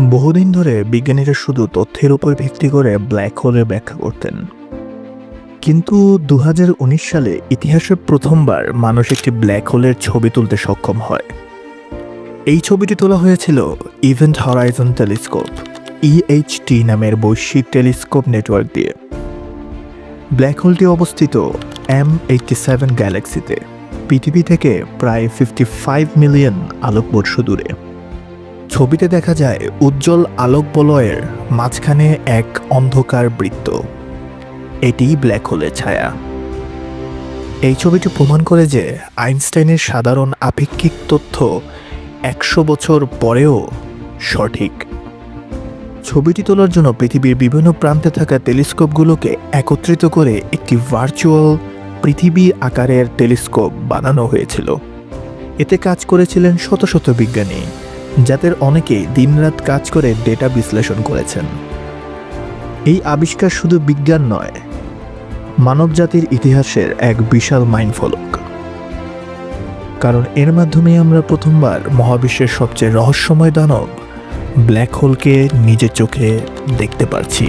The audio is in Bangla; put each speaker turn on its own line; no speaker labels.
বহুদিন ধরে বিজ্ঞানীরা শুধু তথ্যের উপর ভিত্তি করে ব্ল্যাক হোলের ব্যাখ্যা করতেন। কিন্তু দু হাজার উনিশ সালে ইতিহাসে প্রথমবার মানুষ একটি ব্ল্যাক হোলের ছবি তুলতে সক্ষম হয়। এই ছবিটি তোলা হয়েছিল ইভেন্ট হরাইজন টেলিস্কোপ ইএইচটি নামের বৈশ্বিক টেলিস্কোপ নেটওয়ার্ক দিয়ে। ব্ল্যাক হোলটি অবস্থিত এম এইটটি সেভেন গ্যালাক্সিতে পৃথিবী থেকে প্রায় ফিফটি ফাইভ মিলিয়ন আলোকবর্ষ দূরে। ছবিতে দেখা যায় উজ্জ্বল আলোক বলয়ের মাঝখানে এক অন্ধকার বৃত্ত। এটিই ব্ল্যাক হোলের ছায়া। এই ছবিটি প্রমাণ করে যে আইনস্টাইনের সাধারণ আপেক্ষিক তথ্য একশো বছর পরেও সঠিক। ছবিটি তোলার জন্য পৃথিবীর বিভিন্ন প্রান্তে থাকা টেলিস্কোপগুলোকে একত্রিত করে একটি ভার্চুয়াল পৃথিবী আকারের টেলিস্কোপ বানানো হয়েছিল। এতে কাজ করেছিলেন শত শত বিজ্ঞানী। যাদের অনেকেই দিনরাত কাজ করে ডেটা বিশ্লেষণ করেছেন। এই আবিষ্কার শুধু বিজ্ঞান নয়, মানবজাতির ইতিহাসের এক বিশাল মাইনফলক। কারণ এর মাধ্যমে আমরা প্রথমবার মহাবিশ্বের সবচেয়ে রহস্যময় দানব ব্ল্যাক হোলকে নিজের চোখে দেখতে পারছি।